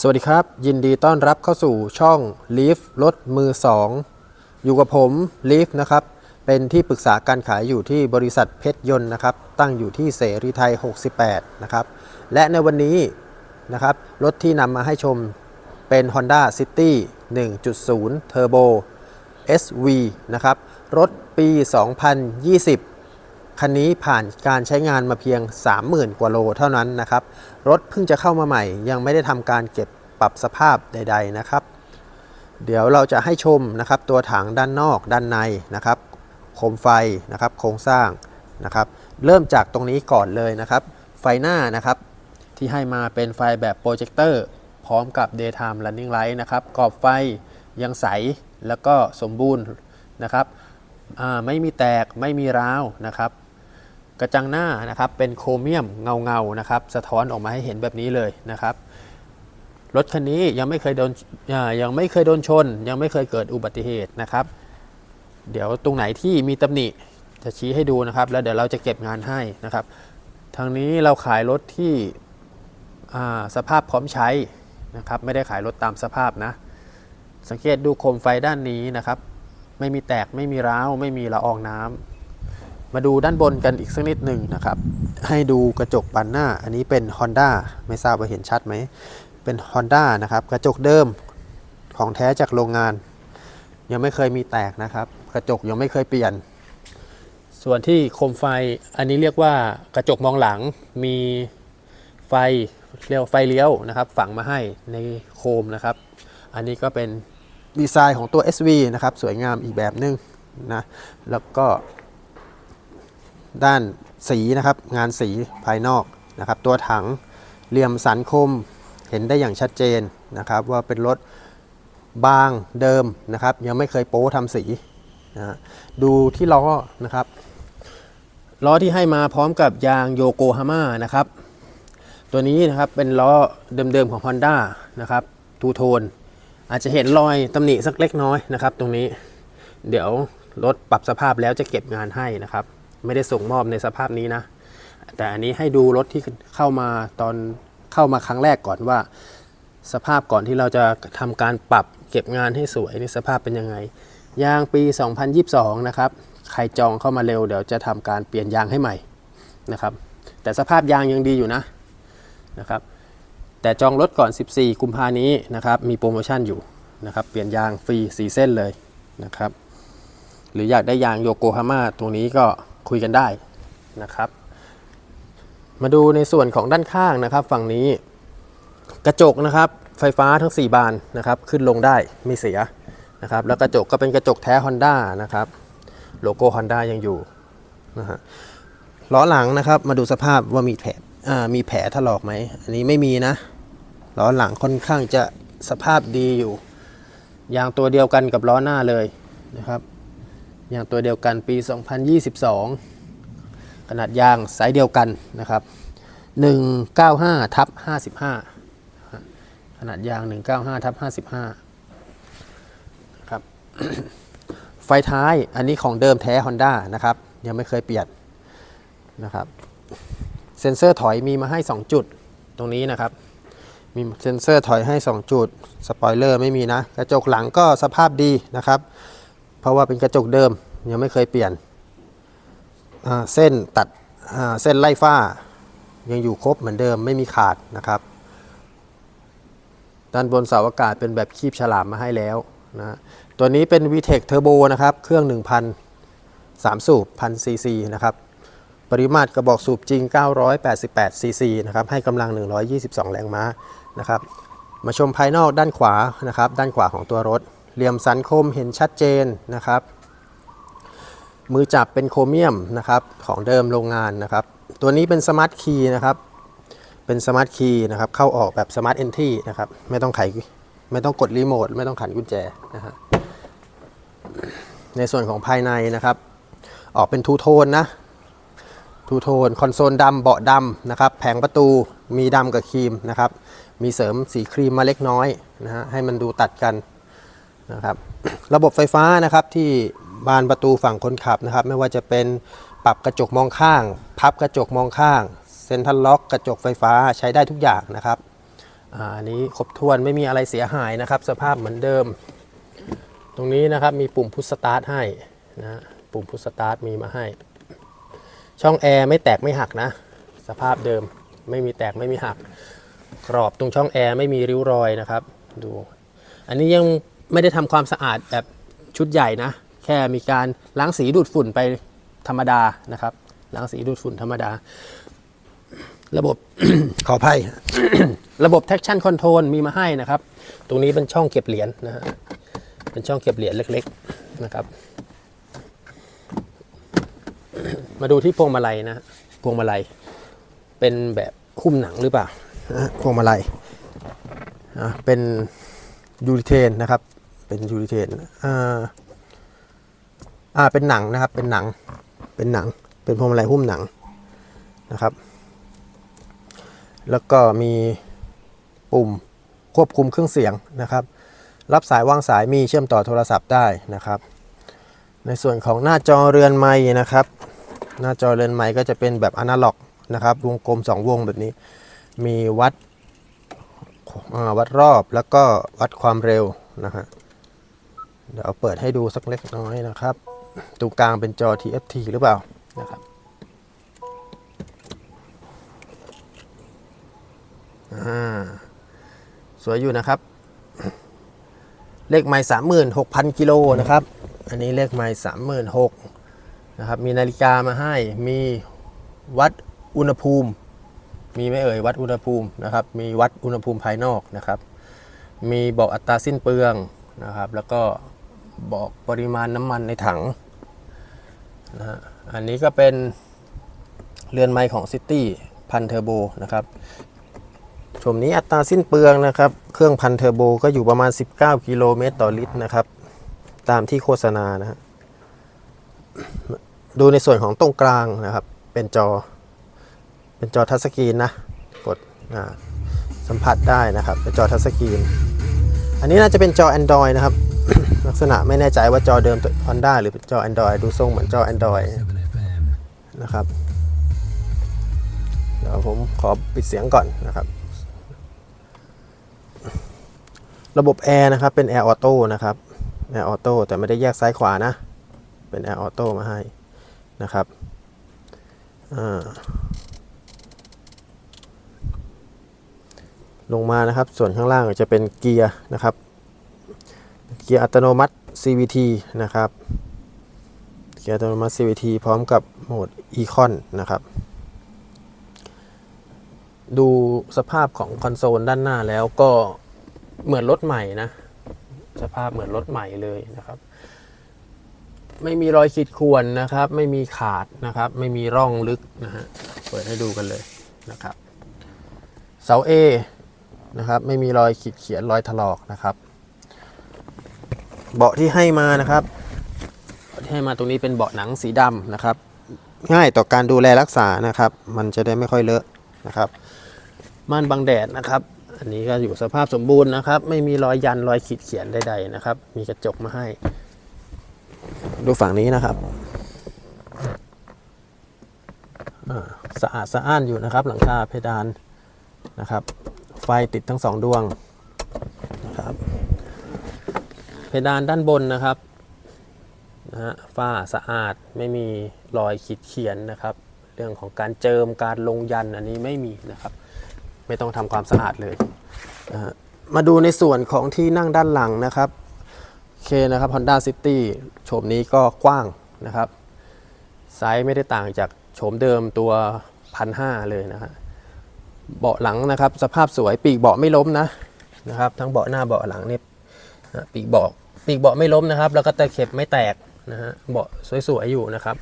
สวัสดีครับ ยินดีต้อนรับเข้าสู่ช่อง Leaf รถมือ 2 อยู่กับผม Leaf นะครับ เป็นที่ปรึกษาการขายอยู่ที่บริษัทเพชรยนต์นะครับ ตั้งอยู่ที่เสรีไทย 68 นะครับ และในวันนี้นะครับ รถที่นำมาให้ชมเป็น Honda City 1.0 Turbo SV นะครับ รถปี 2020 คันนี้ผ่านการใช้งานมาเพียง 30,000 กว่าโลเท่านั้นนะครับ รถเพิ่งจะเข้ามาใหม่ ยังไม่ได้ทำการเก็บปรับสภาพใด ๆนะครับ เดี๋ยวเราจะให้ชมนะครับ ตัวถังด้านนอกด้านในนะครับ โคมไฟนะครับ โครงสร้างนะครับ เริ่มจากตรงนี้ก่อนเลยนะครับ ไฟหน้านะครับ ที่ให้มาเป็นไฟแบบโปรเจคเตอร์พร้อมกับ daytime running light นะครับ กรอบไฟยังใสแล้วก็สมบูรณ์นะครับไม่มีแตกไม่มีร้าวนะครับ กระจังหน้านะครับเป็นโครเมียมเงาเงาๆนะครับสะท้อนออกมาให้เห็นแบบนี้เลยนะครับรถคันนี้ยังไม่เคยโดนยังไม่เคยโดนชน ยังไม่เคยเกิดอุบัติเหตุนะครับ เดี๋ยวตรงไหนที่มีตำหนิจะชี้ให้ดูนะครับ แล้วเดี๋ยวเราจะเก็บงานให้นะครับทางนี้เราขายรถที่สภาพพร้อมใช้นะครับ ไม่ได้ขายรถตามสภาพนะ สังเกตดูโคมไฟด้านนี้นะครับ ไม่มีแตกไม่มีร้าว ไม่มีละอองน้ำ มาดูด้านบนกันอีกสักนิดหนึ่งนะครับ ให้ดูกระจกบานหน้า อันนี้เป็น Honda ไม่ทราบว่าเห็นชัดไหม เป็น Honda นะครับ กระจกเดิมของแท้จากโรงงาน ยังไม่เคยมีแตกนะครับ กระจกยังไม่เคยเปลี่ยน ส่วนที่โคมไฟอันนี้เรียกว่ากระจกมองหลังมีไฟเรียวไฟเลี้ยวนะครับ ฝังมาให้ในโคมนะครับ อันนี้ก็เป็นดีไซน์ของตัว SV นะครับ สวยงามอีกแบบหนึงนะแล้วก็ ด้านสีนะครับ งานสีภายนอกนะครับ ตัวถังเหลี่ยมสันคมเห็นได้อย่างชัดเจนนะครับ ว่าเป็นรถบางเดิมนะครับ ยังไม่เคยโป๊ทำสีนะฮะดูที่ล้อนะครับล้อที่ให้มาพร้อมกับยางโยโกฮาม่านะครับ ตัวนี้นะครับเป็นล้อเดิมๆของ Honda นะครับทูโทนอาจจะเห็นรอยตำหนิสักเล็กน้อยนะครับ ตรงนี้ เดี๋ยวรถปรับสภาพแล้วจะเก็บงานให้นะครับ ไม่ได้ส่งมอบในสภาพนี้นะ แต่อันนี้ให้ดูรถที่เข้ามาตอนเข้ามาครั้งแรกก่อนว่า สภาพก่อนที่เราจะทำการปรับเก็บงานให้สวยนี่สภาพเป็นยังไง ยางปี 2022 นะครับ ใครจองเข้ามาเร็วเดี๋ยวจะทำการเปลี่ยนยางให้ใหม่นะครับ แต่สภาพยางยังดีอยู่นะนะครับ แต่จองรถก่อน 14 กุมภานี้นะครับ มีโปรโมชั่นอยู่นะครับ เปลี่ยนยางฟรี 4 เส้นเลยนะครับ หรืออยากได้ยางโยโกฮาม่าตรงนี้ก็ คุยกันได้นะครับ มาดูในส่วนของด้านข้างนะครับ ฝั่งนี้กระจกนะครับ ไฟฟ้าทั้ง 4 บานนะครับ ขึ้นลงได้ไม่เสียนะครับ แล้วกระจกก็เป็นกระจกแท้ Honda นะครับ โลโก้ Honda ยังอยู่นะฮะล้อหลังนะครับ มาดูสภาพว่ามีแผลอ่ามีแผลถลอกไหมอันนี้ไม่มีนะล้อหลังค่อนข้างจะสภาพดีอยู่ยางตัวเดียวกันกับล้อหน้าเลยนะครับ ย่างตัวเดียวกันปี 2022 ขนาดยางไซส์เดียวกันนะครับ 195ทับ55 ขนาดยาง 195ทับ55นะครับไฟท้ายอันนี้ของเดิมแท้ Honda นะครับ ยังไม่เคยเปลี่ยนนะครับเซ็นเซอร์ถอยมีมาให้ 2 จุดตรงนี้นะครับ มีเซ็นเซอร์ถอยให้ 2 จุด สปอยเลอร์ไม่มีนะ กระจกหลังก็สภาพดีนะครับ เพราะว่าเป็นกระจกเดิมยังไม่เคยเปลี่ยนเส้นตัดเส้นไล่ฝ้า ยังอยู่ครบเหมือนเดิมไม่มีขาดนะครับ ด้านบนเสาอากาศเป็นแบบคีบฉลามมาให้แล้วนะตัวนี้เป็น VTEC Turbo นะครับ เครื่อง 1,000 3 สูบ1,000 cc นะครับ ปริมาตรกระบอกสูบจริง 988 cc นะครับ ให้กำลัง 122 แรงม้านะครับ มาชมภายนอกด้านขวานะครับ ด้านขวาของตัวรถ เหลี่ยมสันคมเห็นชัดเจนนะครับ มือจับเป็นโครเมียมนะครับของเดิมโรงงานนะครับ ตัวนี้เป็นสมาร์ทคีย์นะครับ เป็นสมาร์ทคีย์นะครับ เข้าออกแบบสมาร์ทเอนทรีนะครับ ไม่ต้องไขไม่ต้องกดรีโมทไม่ต้องขันกุญแจนะฮะในส่วนของภายในนะครับ ออกเป็นทูโทนนะทูโทนคอนโซลดำเบาะดำนะครับ แผงประตูมีดำกับครีมนะครับ มีเสริมสีครีมมาเล็กน้อยนะฮะให้มันดูตัดกัน นะครับระบบไฟฟ้านะครับที่บานประตูฝั่งคนขับนะครับ ไม่ว่าจะเป็นปรับกระจกมองข้าง พับกระจกมองข้าง เซ็นทรัลล็อกกระจกไฟฟ้าใช้ได้ทุกอย่างนะครับอันนี้ครบถ้วนไม่มีอะไรเสียหายนะครับ สภาพเหมือนเดิม ตรงนี้นะครับมีปุ่มพุชสตาร์ทให้นะฮะปุ่มพุชสตาร์ทมีมาให้ ช่องแอร์ไม่แตกไม่หักนะ สภาพเดิมไม่มีแตกไม่มีหัก กรอบตรงช่องแอร์ไม่มีริ้วรอยนะครับ ดู อันนี้ยัง ไม่ได้ทำความสะอาดแบบชุดใหญ่นะ แค่มีการล้างสีดูดฝุ่นไปธรรมดานะครับ ล้างสีดูดฝุ่นธรรมดา ระบบขออภัย ระบบ traction control มีมาให้นะครับ ตรงนี้เป็นช่องเก็บเหรียญนะฮะเป็นช่องเก็บเหรียญเล็ก ๆนะครับ มาดูที่พวงมาลัยนะฮะพวงมาลัย เป็นแบบหุ้มหนังหรือเปล่านะฮะพวงมาลัยอะเป็นยูริเทนนะครับ เป็นยูริเทนอ่าอ่าเป็นหนังนะครับ เป็นหนัง เป็นหนัง เป็นพวงมาลัยหุ้มหนังนะครับ แล้วก็มีปุ่มควบคุมเครื่องเสียงนะครับ รับสายวางสายมีเชื่อมต่อโทรศัพท์ได้นะครับ ในส่วนของหน้าจอเรือนไม้นะครับ หน้าจอเรือนไม้ก็จะเป็นแบบอนาล็อกนะครับวงกลม 2 วงแบบนี้ มีวัดอ่าวัดรอบแล้วก็วัดความเร็วนะฮะ เดี๋ยวเอาเปิดให้ดูสักเล็กน้อยนะครับตรงกลางเป็นจอ TFT หรือเปล่านะครับอ่าสวยอยู่นะครับ เลขไม้สามหมื่นหกพันกิโลนะครับ อันนี้เลขไม้สามหมื่นหกนะครับ มีนาฬิกามาให้ มีวัดอุณหภูมิ มีไม่เอ่ยวัดอุณหภูมินะครับ มีวัดอุณหภูมิภายนอกนะครับ มีบอกอัตราสิ้นเปลืองนะครับ แล้วก็ บอกปริมาณน้ำมันในถังนะฮะอันนี้ก็เป็นเรือนไม้ของซิตี้พันเทอร์โบนะครับชมนี้อัตราสิ้นเปลืองนะครับ เครื่องพันเทอร์โบก็อยู่ประมาณ 19 กิโลเมตรต่อลิตรนะครับ ตามที่โฆษณานะฮะดูในส่วนของตรงกลางนะครับ เป็นจอ เป็นจอทัชสกรีนนะ กดอ่าสัมผัสได้นะครับ เป็นจอทัชสกรีน อันนี้น่าจะเป็นจอ Android นะครับ ลักษณะไม่แน่ใจว่าจอเดิม Honda หรือจอ Android ดูทรงเหมือนจอ Android นะครับเดี๋ยวผมขอปิดเสียงก่อนนะครับ ระบบแอร์นะครับเป็นแอร์ออโต้นะครับแอร์ออโต้แต่ไม่ได้แยกซ้ายขวานะ เป็นแอร์ออโต้มาให้นะครับลงมานะครับ ส่วนข้างล่างจะเป็นเกียร์นะครับ เกียร์อัตโนมัติ CVT นะครับ เกียร์อัตโนมัติ CVT พร้อมกับโหมด Econ นะครับ ดูสภาพของคอนโซลด้านหน้าแล้วก็เหมือนรถใหม่นะ สภาพเหมือนรถใหม่เลยนะครับ ไม่มีรอยขีดข่วนนะครับ ไม่มีขาดนะครับ ไม่มีร่องลึกนะฮะ เปิดให้ดูกันเลยนะครับ เสา A นะครับ ไม่มีรอยขีดเขียนรอยถลอกนะครับ เบาะที่ให้มานะครับเบาะที่ให้มาตรงนี้เป็นเบาะหนังสีดำนะครับ ง่ายต่อการดูแลรักษานะครับ มันจะได้ไม่ค่อยเลอะนะครับ ม่านบังแดดนะครับ อันนี้ก็อยู่สภาพสมบูรณ์นะครับ ไม่มีรอยยันรอยขีดเขียนใดๆนะครับ มีกระจกมาให้ ดูฝั่งนี้นะครับอ่าสะอาดสะอ้านอยู่นะครับ หลังคาเพดานนะครับ ไฟติดทั้งสองดวงนะครับ เพดานด้านบนนะครับนะฮะฝ้าสะอาดไม่มีรอยขีดเขียนนะครับ เรื่องของการเจิมการลงยันอันนี้ไม่มีนะครับ ไม่ต้องทำความสะอาดเลยนะฮะมาดูในส่วนของที่นั่งด้านหลังนะครับโอเคนะครับ Honda City โฉมนี้ก็กว้างนะครับ ไซส์ไม่ได้ต่างจากโฉมเดิมตัวพันห้าเลยนะฮะเบาะหลังนะครับ สภาพสวยปีกเบาะไม่ล้มนะนะครับ ทั้งเบาะหน้าเบาะหลังเนี่ยปีกเบาะ ปีกเบาะไม่ล้มนะครับ แล้วก็ตะเข็บไม่แตกนะฮะเบาะสวยๆอยู่นะครับ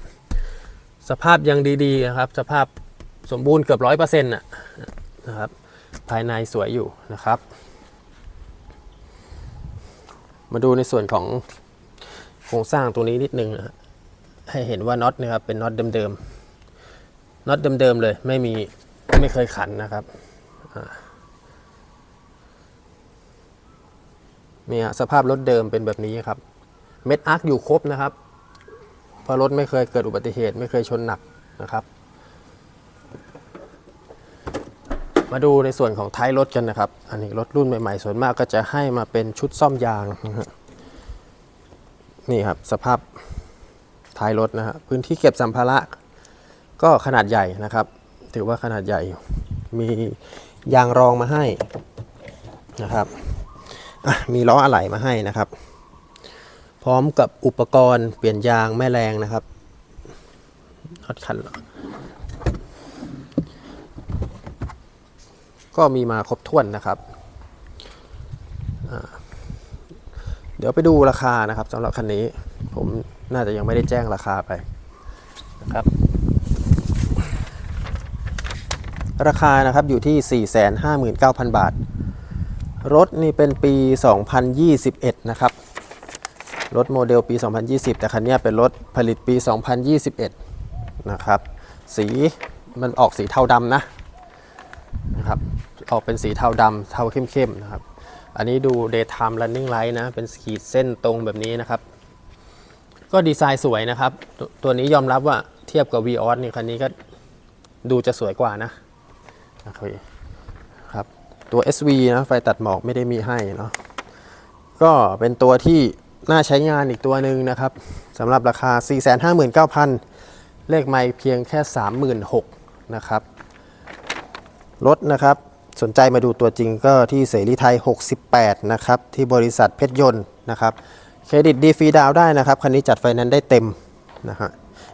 สภาพยังดีๆนะครับ สภาพสมบูรณ์เกือบร้อยเปอร์เซ็นต์นะครับ ภายในสวยอยู่นะครับ มาดูในส่วนของโครงสร้างตัวนี้นิดนึงนะฮะให้เห็นว่าน็อตนะครับเป็นน็อตเดิมๆน็อตเดิมๆเลยไม่มีไม่เคยขันนะครับอ่า นี่ฮะสภาพรถเดิมเป็นแบบนี้ครับ เม็ดอาร์คอยู่ครบนะครับเพราะรถไม่เคยเกิดอุบัติเหตุไม่เคยชนหนักนะครับ มาดูในส่วนของท้ายรถกันนะครับ อันนี้รถรุ่นใหม่ๆส่วนมากก็จะให้มาเป็นชุดซ่อมยางนะฮะนี่ครับสภาพท้ายรถนะฮะพื้นที่เก็บสัมภาระก็ขนาดใหญ่นะครับ ถือว่าขนาดใหญ่มียางรองมาให้นะครับ มีล้ออะไหล่มาให้นะครับ พร้อมกับอุปกรณ์เปลี่ยนยางแม่แรงนะครับรถคันก็มีมาครบถ้วนนะครับ เดี๋ยวไปดูราคานะครับสำหรับคันนี้ ผมน่าจะยังไม่ได้แจ้งราคาไปนะครับ ราคานะครับอยู่ที่ 459,000 บาท รถนี่เป็นปี 2021 นะครับ รถโมเดลปี 2020 แต่คันนี้เป็นรถผลิตปี 2021 นะครับ สีมันออกสีเทาดำนะนะครับ ออกเป็นสีเทาดำเทาเข้มๆนะครับ อันนี้ดู daytime running light นะ เป็นขีดเส้นตรงแบบนี้นะครับ ก็ดีไซน์สวยนะครับ ตัวตัวนี้ยอมรับว่าเทียบกับ Vios นี่คันนี้ก็ดูจะสวยกว่านะนะครับค ตัว SV นะไฟตัดหมอกไม่ได้มีให้เนาะก็เป็นตัวที่น่าใช้งานอีกตัวหนึ่งนะครับสำหรับราคา 459,000 เลขไม่เพียงแค่ 36,000นะครับรถนะครับสนใจมาดูตัวจริงก็ที่เสรีไทย 68 นะครับ ที่บริษัทเพชรยนต์นะครับเครดิตดีฟรีดาวได้นะครับ คันนี้จัดไฟแนนซ์ได้เต็มนะฮะ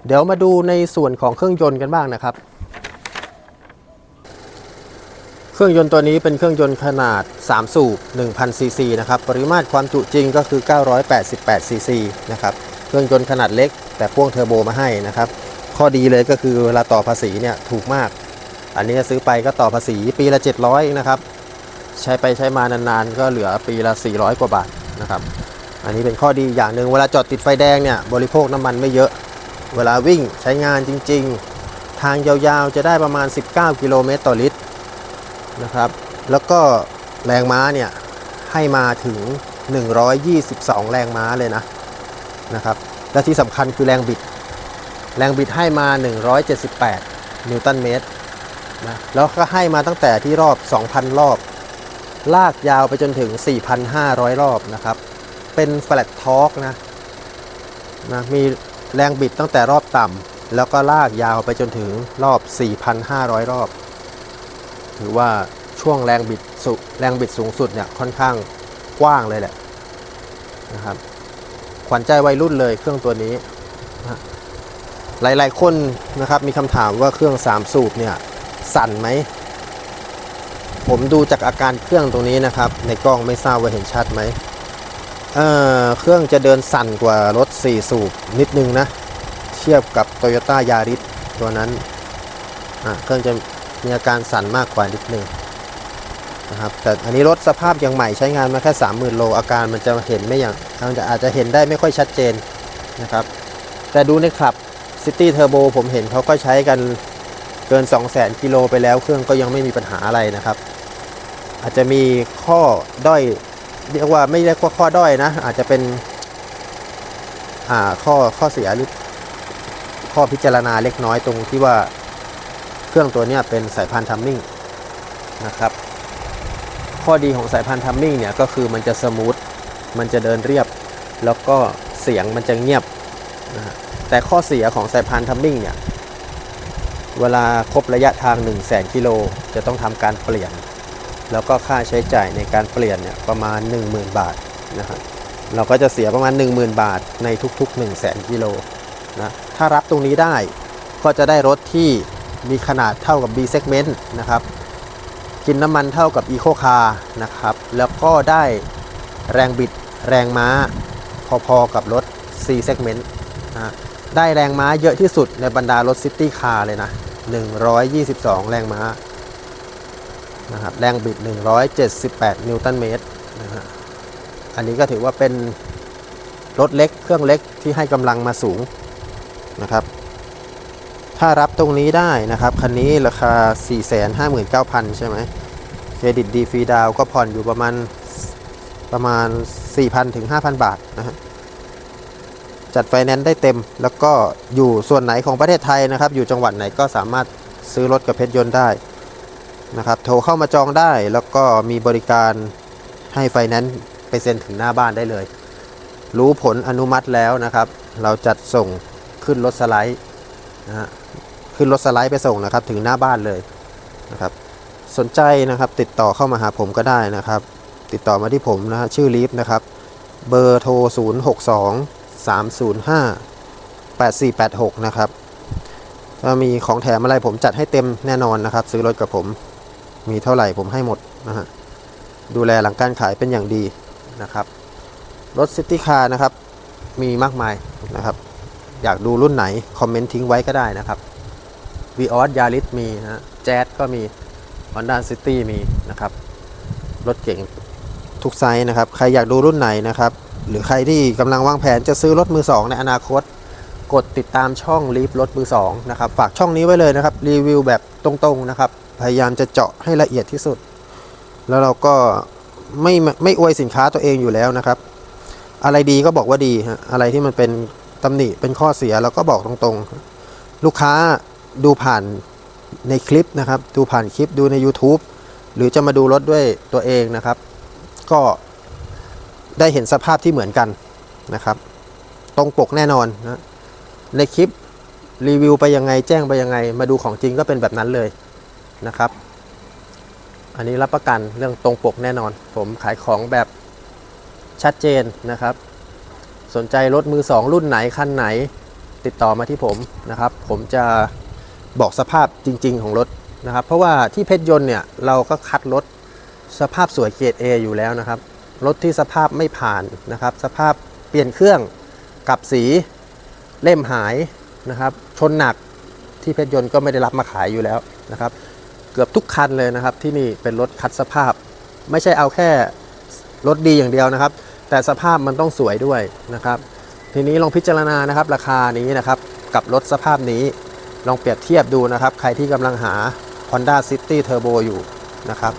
เดี๋ยวมาดูในส่วนของเครื่องยนต์กันบ้างนะครับ เครื่องยนต์ตัวนี้เป็นเครื่องยนต์ขนาด 3 สูบ 1,000 ซีซีนะครับ ปริมาตรความจุจริงก็คือ 988 ซีซีนะครับ เครื่องยนต์ขนาดเล็ก แต่พ่วงเทอร์โบมาให้นะครับ ข้อดีเลยก็คือเวลาต่อภาษีเนี่ยถูกมาก อันนี้ซื้อไปก็ต่อภาษีปีละ 700 นะครับ ใช้ไปใช้มานานๆ ก็เหลือปีละ 400 กว่าบาทนะครับ อันนี้เป็นข้อดีอย่างหนึ่งเวลาจอดติดไฟแดงเนี่ยบริโภคน้ำมันไม่เยอะ เวลาวิ่งใช้งานจริง ๆ ทางยาวๆจะได้ประมาณ 19 กิโลเมตรต่อลิตร นะครับ แล้วก็แรงม้าเนี่ยให้มาถึง 122 แรงม้าเลยนะนะครับ และที่สำคัญคือแรงบิด แรงบิดให้มา 178 นิวตันเมตรนะแล้วก็ให้มาตั้งแต่ที่รอบ 2,000 รอบ ลากยาวไปจนถึง 4,500 รอบนะครับ เป็นแฟลตทอร์กนะนะมีแรงบิดตั้งแต่รอบต่ำแล้วก็ลากยาวไปจนถึงรอบ 4,500 รอบ ถือว่าช่วงแรงบิดสุแรงบิดสูงสุดเนี่ยค่อนข้างกว้างเลยแหละนะครับขวัญใจวัยรุ่นเลยเครื่องตัวนี้ หลายๆคนนะครับมีคำถามว่าเครื่อง 3 สูบเนี่ยสั่นไหม ผมดูจากอาการเครื่องตรงนี้นะครับ ในกล้องไม่ทราบว่าเห็นชัดไหมเออเครื่องจะเดินสั่นกว่ารถ 4 สูบนิดนึงนะ เทียบกับ Toyota Yaris ตัวนั้น เครื่องจะ มีอาการสั่นมากกว่านิดนึงนะครับแต่อันนี้รถสภาพยังใหม่ใช้งานมาแค่ 30,000 โลอาการมันจะเห็นไม่อย่างมันจะอาจจะเห็นได้ไม่ค่อยชัดเจนนะครับ แต่ดูในคลับ City Turbo ผมเห็นเขาก็ใช้กันเกิน 200,000กิโลไปแล้วเครื่องก็ยังไม่มีปัญหาอะไรนะครับ อาจจะมีข้อด้อยเรียกว่าไม่เรียกว่าข้อด้อยนะ อาจจะเป็นข้อข้อเสียหรือข้อพิจารณาเล็กน้อยตรงที่ว่า เครื่องตัวนี้เป็นสายพันธุ์ทัมมิ่งนะครับ ข้อดีของสายพันธุ์ทัมมิ่งเนี่ยก็คือมันจะสมูท มันจะเดินเรียบ แล้วก็เสียงมันจะเงียบนะแต่ข้อเสียของสายพันธุ์ทัมมิ่งเนี่ย เวลาครบระยะทาง 1 0 0 0 0แกิโลจะต้องทำการเปลี่ยน แล้วก็ค่าใช้จ่ายในการเปลี่ยนเนี่ยประมาณ 10,000 บาทนะครับเราก็จะเสียประมาณ 10,000 บาทในทุกๆ 1 0 0 0 0แกิโลนะ ถ้ารับตรงนี้ได้ก็จะได้รถที่ มีขนาดเท่ากับ B segment นะครับ กินน้ำมันเท่ากับ Eco Car นะครับ แล้วก็ได้แรงบิดแรงม้าพอๆกับรถ C segment นะได้แรงม้าเยอะที่สุดในบรรดารถซิตี้คาร์เลยนะ 122 แรงม้านะครับแรงบิด 178 นิวตันเมตรนะฮะอันนี้ก็ถือว่าเป็นรถเล็กเครื่องเล็กที่ให้กำลังมาสูงนะครับ ถ้ารับตรงนี้ได้นะครับ คันนี้ราคา 459,000 ใช่ไหมเครดิตดีฟรีดาวก็ผ่อนอยู่ประมาณประมาณ 4,000 ถึง 5,000 บาทนะฮะจัดไฟแนนซ์ได้เต็ม แล้วก็อยู่ส่วนไหนของประเทศไทยนะครับ อยู่จังหวัดไหนก็สามารถซื้อรถกับเพชรยนต์ได้นะครับโทรเข้ามาจองได้แล้วก็มีบริการให้ไฟแนนซ์ไปเซ็นถึงหน้าบ้านได้เลย รู้ผลอนุมัติแล้วนะครับ เราจัดส่งขึ้นรถสไลด์นะฮะ ขึ้นรถสไลด์ไปส่งนะครับ ถึงหน้าบ้านเลยนะครับ สนใจนะครับติดต่อเข้ามาหาผมก็ได้นะครับ ติดต่อมาที่ผมนะฮะชื่อลีฟนะครับ เบอร์โทร 0 6 2 3 0 5 8 4 8 6 นะครับถ้ามีของแถมอะไรผมจัดให้เต็มแน่นอนนะครับ ซื้อรถกับผมมีเท่าไหร่ผมให้หมดนะฮะดูแลหลังการขายเป็นอย่างดีนะครับ รถซิตี้คาร์นะครับ มีมากมายนะครับ อยากดูรุ่นไหน คอมเมนต์ทิ้งไว้ก็ได้นะครับ วีออสยาริสมีนะฮะแจ๊ก็มี Honda City มีนะครับ รถเก่งทุกไซส์นะครับ ใครอยากดูรุ่นไหนนะครับ หรือใครที่กำลังวางแผนจะซื้อรถมือ2ในอนาคต กดติดตามช่องรีฟรถมือ2นะครับ ฝากช่องนี้ไว้เลยนะครับ รีวิวแบบตรงๆนะครับ พยายามจะเจาะให้ละเอียดที่สุด แล้วเราก็ไม่ไม่อวยสินค้าตัวเองอยู่แล้วนะครับ อะไรดีก็บอกว่าดีฮะอะไรที่มันเป็นตำหนิเป็นข้อเสียเราก็บอกตรงๆ ลูกค้า ดูผ่านในคลิปนะครับ ดูผ่านคลิปดูใน YouTube หรือจะมาดูรถด้วยตัวเองนะครับ ก็ได้เห็นสภาพที่เหมือนกันนะครับ ตรงปกแน่นอนนะในคลิปรีวิวไปยังไงแจ้งไปยังไง มาดูของจริงก็เป็นแบบนั้นเลยนะครับ อันนี้รับประกันเรื่องตรงปกแน่นอน ผมขายของแบบชัดเจนนะครับ สนใจรถมือสองรุ่นไหนคันไหนติดต่อมาที่ผมนะครับ ผมจะ บอกสภาพจริง ๆ ของรถนะครับ เพราะว่าที่เพชรยนต์เนี่ยเราก็คัดรถสภาพสวยเกรด A อยู่แล้วนะครับ รถที่สภาพไม่ผ่านนะครับ สภาพเปลี่ยนเครื่องกลับสีเล่มหายนะครับ ชนหนักที่เพชรยนต์ก็ไม่ได้รับมาขายอยู่แล้วนะครับ เกือบทุกคันเลยนะครับ ที่นี่เป็นรถคัดสภาพ ไม่ใช่เอาแค่รถดีอย่างเดียวนะครับ แต่สภาพมันต้องสวยด้วยนะครับ ทีนี้ลองพิจารณานะครับ ราคานี้นะครับ กับรถสภาพนี้ ลองเปรียบเทียบดูนะครับ ใครที่กำลังหา Honda City Turbo อยู่นะครับ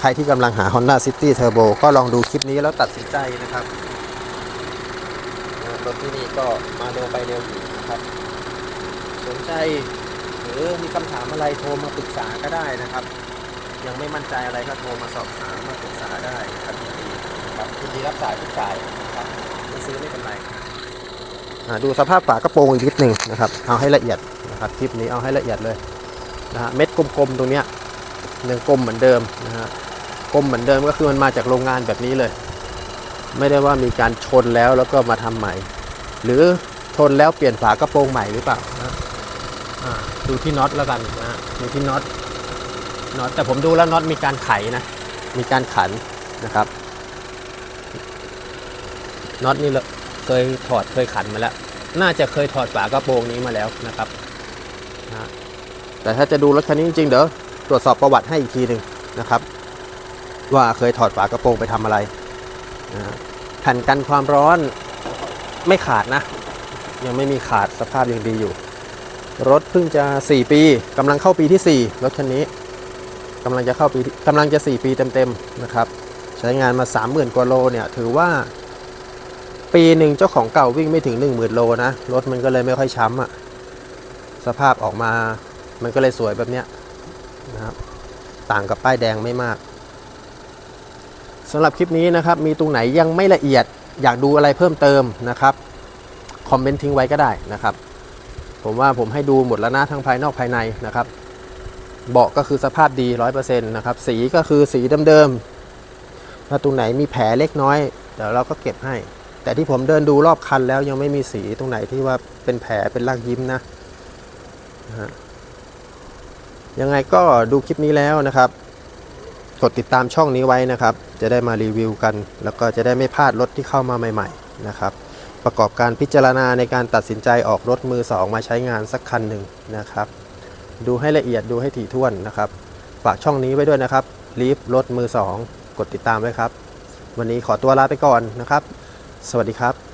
ใครที่กำลังหา Honda City Turbo ก็ลองดูคลิปนี้แล้วตัดสินใจนะครับรถที่นี่ก็มาเร็วไปเร็วอยู่นะครับ สนใจหรือมีคำถามอะไรโทรมาปรึกษาก็ได้นะครับ ยังไม่มั่นใจอะไรก็โทรมาสอบถามมาปรึกษาได้ครับยินดีครับยินดีรับสายทุกสายนะครับไม่ซื้อไม่เป็นไร ดูสภาพฝากระโปรงอีกนิดหนึ่งนะครับ เอาให้ละเอียดนะครับคลิปนี้เอาให้ละเอียดเลยนะฮะเม็ดกลมๆตรงเนี้ยยังกลมเหมือนเดิมนะฮะกลมเหมือนเดิมก็คือมันมาจากโรงงานแบบนี้เลย ไม่ได้ว่ามีการชนแล้วแล้วก็มาทำใหม่ หรือชนแล้วเปลี่ยนฝากระโปรงใหม่หรือเปล่านะดูที่น็อตแล้วกันนะฮะดูที่น็อตน็อตแต่ผมดูแล้วน็อตมีการไขนะมีการขันนะครับน็อตนี่ เคยถอดเคยขันมาแล้ว น่าจะเคยถอดฝากระโปรงนี้มาแล้วนะครับนะแต่ถ้าจะดูรถคันนี้จริงๆเดี๋ยวตรวจสอบประวัติให้อีกทีหนึ่งนะครับ ว่าเคยถอดฝากระโปรงไปทำอะไรนะแผ่นกันความร้อนไม่ขาดนะ ยังไม่มีขาดสภาพยังดีอยู่ รถเพิ่งจะ 4 ปีกำลังเข้าปีที่ 4 รถคันนี้กำลังจะเข้าปีที่กำลังจะ 4 ปีเต็มๆนะครับ ใช้งานมา 30,000 กว่าโลเนี่ยถือว่า ปีหนึ่งเจ้าของเก่าวิ่งไม่ถึง 10,000โลนะรถมันก็เลยไม่ค่อยช้ำอะ่ะสภาพออกมามันก็เลยสวยแบบเนี้ยนะครับต่างกับป้ายแดงไม่มากสำหรับคลิปนี้นะครับ มีตรงไหนยังไม่ละเอียดอยากดูอะไรเพิ่มเติมนะครับคอมเมนต์ทิ้งไว้ก็ได้นะครับ ผมว่าผมให้ดูหมดแล้วนะทั้งภายนอกภายในนะครับ เบาะก็คือสภาพดี 100%นะครับ สีก็คือสีเดิมๆถ้าตรงไหนมีแผลเล็กน้อย เดี๋ยวเราก็เก็บให้ แต่ที่ผมเดินดูรอบคันแล้วยังไม่มีสีตรงไหนที่ว่าเป็นแผลเป็นรากยิ้มนะนะยังไงก็ดูคลิปนี้แล้วนะครับ กดติดตามช่องนี้ไว้นะครับ จะได้มารีวิวกัน แล้วก็จะได้ไม่พลาดรถที่เข้ามาใหม่ ๆ นะครับ ประกอบการพิจารณาในการตัดสินใจออกรถมือ2มาใช้งานสักคันหนึ่งนะครับ ดูให้ละเอียดดูให้ถี่ถ้วนนะครับ ฝากช่องนี้ไว้ด้วยนะครับลีฟรถมือ2กดติดตามไว้ครับ วันนี้ขอตัวลาไปก่อนนะครับ สวัสดีครับ